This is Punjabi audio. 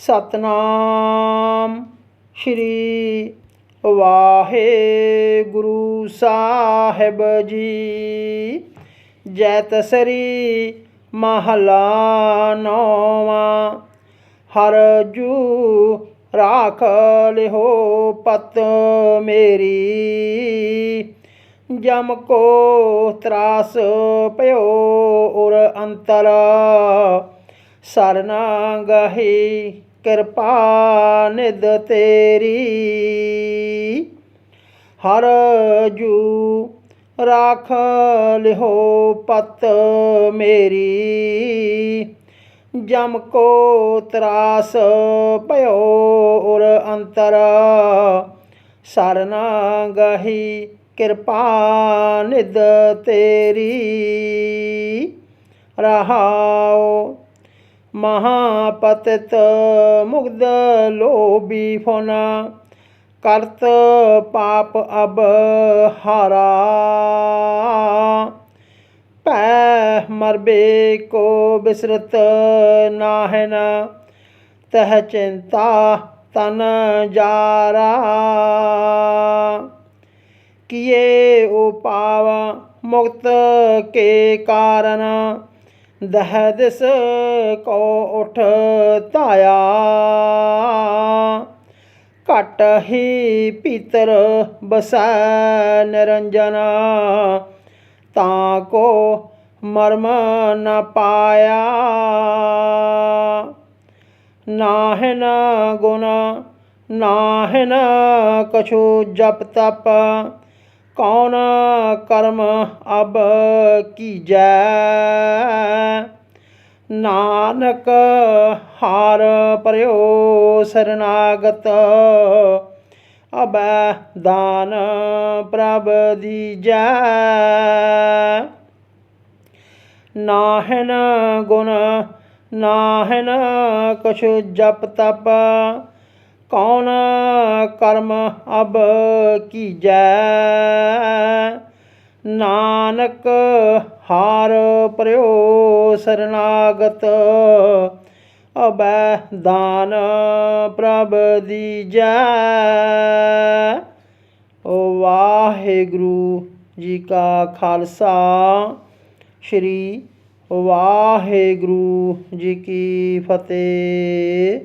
ਸਤਨਾਮ ਸ਼੍ਰੀ ਵਾਹਿਗੁਰੂ ਸਾਹਿਬ ਜੀ। ਜੈਤ ਸਰੀ ਮਹਲਾ ਨੌਵਾਂ। ਹਰ ਜੂ ਰਾਖ ਲਿਹੋ ਪਤ ਮੇਰੀ। ਜਮ ਕੋ ਤਰਾਸ ਪਿਓ ਉਰ ਅੰਤਰ। ਸਰਨਾ ਗਹੀ ਕਿਰਪਾ ਨਿਦ ਤੇਰੀ। ਹਰ ਜੂ ਰਾਖ ਲਿਹੋ ਪਤ ਮੇਰੀ। ਜਮ ਕੋ ਤਰਾਸ ਭਇਓ ਉਰ ਅੰਤਰ। ਸਰਨਾ ਗਹੀ ਕਿਰਪਾ ਨਿਦ ਤੇਰੀ। ਰਹਾਓ महापतित मुग्ध लोभी होना करत पाप अब हरा। पै मरबे को विसरत नाहन। तह चिंता तन जारा। किए उपाव मुक्त के कारण। ਦਹ ਦਿਸ ਕੋ ਉਠ ਧਾਇਆ। ਘਟ ਹੀ ਭੀਤਰ ਬਸੈ ਨਿਰੰਜਨ, ਤਾਂ ਕੋ ਮਰਮ ਨ ਪਾਇਆ। ਨਾਹਿਨ ਗੁਣ, ਨਾਹਿਨ ਕਛੂ ਜਪ ਤਪ ਕੌਣ ਕਰਮ ਅਬ ਕੀਜੈ? ਨਾਨਕ ਹਾਰ ਪਰਿਓ ਸਰਨਾਗਤ, ਅਬੈ ਦਾਨ ਪ੍ਰਭ ਦੀਜੈ। ਨਾਹਿਨ ਗੁਣ ਨਾਹਿਨ ਕਛੁ ਜਪ ਤਪ, ਕੌਣ ਕਰਮ ਅਬ ਕੀਜੈ। ਨਾਨਕ ਹਾਰ ਪਰਿਓ ਸਰਨਾਗਤ, ਅਬੈ ਦਾਨ ਪ੍ਰਭ ਦੀਜੈ। ਓ ਵਾਹਿਗੁਰੂ ਜੀ ਕਾ ਖਾਲਸਾ, ਸ੍ਰੀ ਵਾਹਿਗੁਰੂ ਜੀ ਕੀ ਫਤਿਹ।